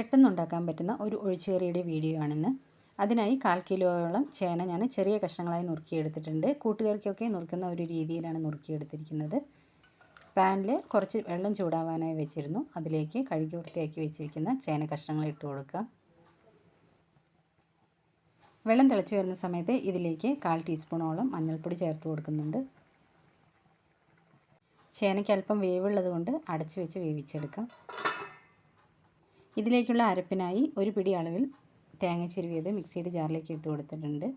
പെട്ടെന്ന് ഉണ്ടാക്കാൻ പറ്റുന്ന ഒരു ഒഴിച്ചുകറിയുടെ വീഡിയോ ആണിന്ന്. അതിനായി കാൽ കിലോയോളം ചേന ഞാൻ ചെറിയ കഷ്ണങ്ങളായി നുറുക്കിയെടുത്തിട്ടുണ്ട്. കൂട്ടുകറിക്കൊക്കെ നുറുക്കുന്ന ഒരു രീതിയിലാണ് നുറുക്കിയെടുത്തിരിക്കുന്നത്. പാനിൽ കുറച്ച് വെള്ളം ചൂടാവാനായി വെച്ചിരുന്നു. അതിലേക്ക് കഴുകി വൃത്തിയാക്കി വെച്ചിരിക്കുന്ന ചേന കഷ്ണങ്ങൾ ഇട്ട് കൊടുക്കുക. വെള്ളം തിളച്ച് വരുന്ന സമയത്ത് ഇതിലേക്ക് കാൽ ടീസ്പൂണോളം മഞ്ഞൾപ്പൊടി ചേർത്ത് കൊടുക്കുന്നുണ്ട്. ചേനയ്ക്ക് അല്പം വേവുള്ളത് കൊണ്ട് അടച്ചു വെച്ച് വേവിച്ചെടുക്കാം. ഇതിലേക്കുള്ള അരപ്പിനായി ഒരു പിടി അളവിൽ തേങ്ങ ചിരുവിയത് മിക്സിയുടെ ജാറിലേക്ക് ഇട്ട് കൊടുത്തിട്ടുണ്ട്.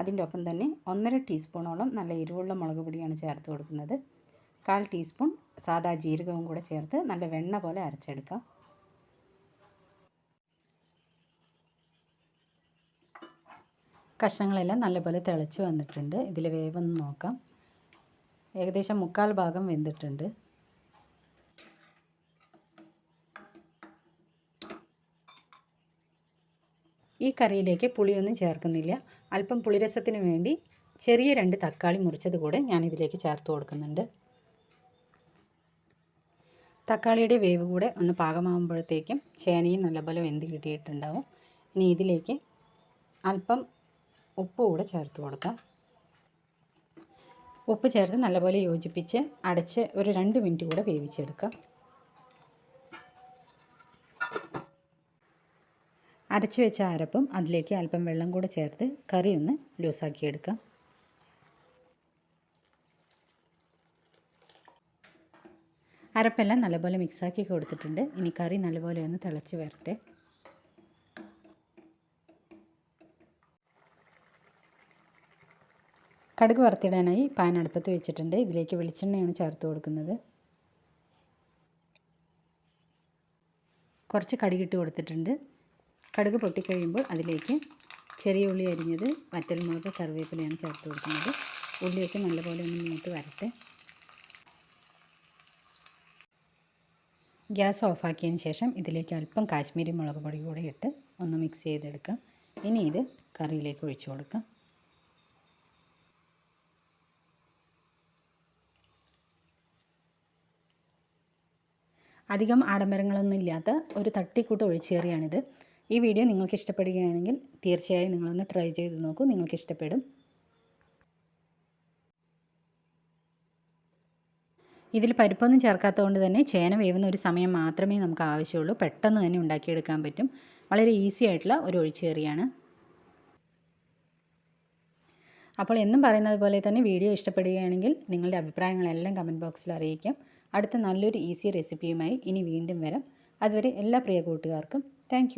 അതിന്റെ ഒപ്പം തന്നെ ഒന്നര ടീസ്പൂണോളം നല്ല എരിവുള്ള മുളക് പൊടിയാണ് ചേർത്ത് കൊടുക്കുന്നത്. കാൽ ടീസ്പൂൺ സാദാ ജീരകവും കൂടെ ചേർത്ത് നല്ല വെണ്ണ പോലെ അരച്ചെടുക്കാം. കഷ്ണങ്ങളെല്ലാം നല്ലപോലെ തിളച്ച് വന്നിട്ടുണ്ട്. ഇതിൽ വേവൊന്ന് നോക്കാം. ഏകദേശം മുക്കാൽ ഭാഗം വെന്തിട്ടുണ്ട്. ഈ കറിയിലേക്ക് പുളിയൊന്നും ചേർക്കുന്നില്ല. അല്പം പുളിരസത്തിന് വേണ്ടി ചെറിയ രണ്ട് തക്കാളി മുറിച്ചത് കൂടെ ഞാൻ ഇതിലേക്ക് ചേർത്ത് കൊടുക്കുന്നുണ്ട്. തക്കാളിയുടെ വേവ് കൂടെ ഒന്ന് പാകമാകുമ്പോഴത്തേക്കും ചേനയും നല്ലപോലെ വെന്ത് കിട്ടിയിട്ടുണ്ടാവും. ഇനി ഇതിലേക്ക് അല്പം ഉപ്പ് കൂടെ ചേർത്ത് കൊടുക്കാം. ഉപ്പ് ചേർത്ത് നല്ലപോലെ യോജിപ്പിച്ച് അടച്ച് ഒരു രണ്ട് മിനിറ്റ് കൂടെ വേവിച്ചെടുക്കാം. അരച്ച് വെച്ച അരപ്പും അതിലേക്ക് അല്പം വെള്ളം കൂടെ ചേർത്ത് കറി ഒന്ന് ലൂസാക്കി എടുക്കാം. അരപ്പെല്ലാം നല്ലപോലെ മിക്സാക്കി കൊടുത്തിട്ടുണ്ട്. ഇനി കറി നല്ലപോലെ ഒന്ന് തിളച്ച് വരട്ടെ. കടുക് വറുത്തിടാനായി പാൻ അടുപ്പത്ത് വെച്ചിട്ടുണ്ട്. ഇതിലേക്ക് വെളിച്ചെണ്ണയാണ് ചേർത്ത് കൊടുക്കുന്നത്. കുറച്ച് കടുകിട്ട് കൊടുത്തിട്ടുണ്ട്. കടുക് പൊട്ടിക്കഴിയുമ്പോൾ അതിലേക്ക് ചെറിയ ഉള്ളി അരിഞ്ഞത് വറ്റൽമുളക് കറിവേപ്പിലയാണ് ചേർത്ത് കൊടുക്കുന്നത്. ഉള്ളിയൊക്കെ നല്ലപോലെ ഒന്ന് മൂത്ത് വരട്ടെ. ഗ്യാസ് ഓഫാക്കിയതിന് ശേഷം ഇതിലേക്ക് അല്പം കാശ്മീരി മുളക് പൊടി കൂടെ ഇട്ട് ഒന്ന് മിക്സ് ചെയ്തെടുക്കാം. ഇനി ഇത് കറിയിലേക്ക് ഒഴിച്ചു കൊടുക്കാം. അധികം ആഡംബരങ്ങളൊന്നും ഇല്ലാത്ത ഒരു തട്ടിക്കൂട്ട് ഒഴിച്ചേറിയാണിത്. ഈ വീഡിയോ നിങ്ങൾക്ക് ഇഷ്ടപ്പെടുകയാണെങ്കിൽ തീർച്ചയായും നിങ്ങളൊന്ന് ട്രൈ ചെയ്ത് നോക്കൂ. നിങ്ങൾക്ക് ഇഷ്ടപ്പെടും. ഇതിൽ പരിപ്പൊന്നും ചേർക്കാത്തതുകൊണ്ട് തന്നെ ചേന വേവുന്ന ഒരു സമയം മാത്രമേ നമുക്ക് ആവശ്യമുള്ളൂ. പെട്ടെന്ന് തന്നെ ഉണ്ടാക്കിയെടുക്കാൻ പറ്റും. വളരെ ഈസി ആയിട്ടുള്ള ഒരു ഒഴിച്ചേറിയാണ് അപ്പോൾ എന്നും പറയുന്നത് പോലെ തന്നെ വീഡിയോ ഇഷ്ടപ്പെടുകയാണെങ്കിൽ നിങ്ങളുടെ അഭിപ്രായങ്ങളെല്ലാം കമന്റ് ബോക്സിൽ അറിയിക്കാം. അടുത്ത നല്ലൊരു ഈസി റെസിപ്പിയുമായി ഇനി വീണ്ടും വരാം. അതുവരെ എല്ലാ പ്രിയ കൂട്ടുകാർക്കും താങ്ക്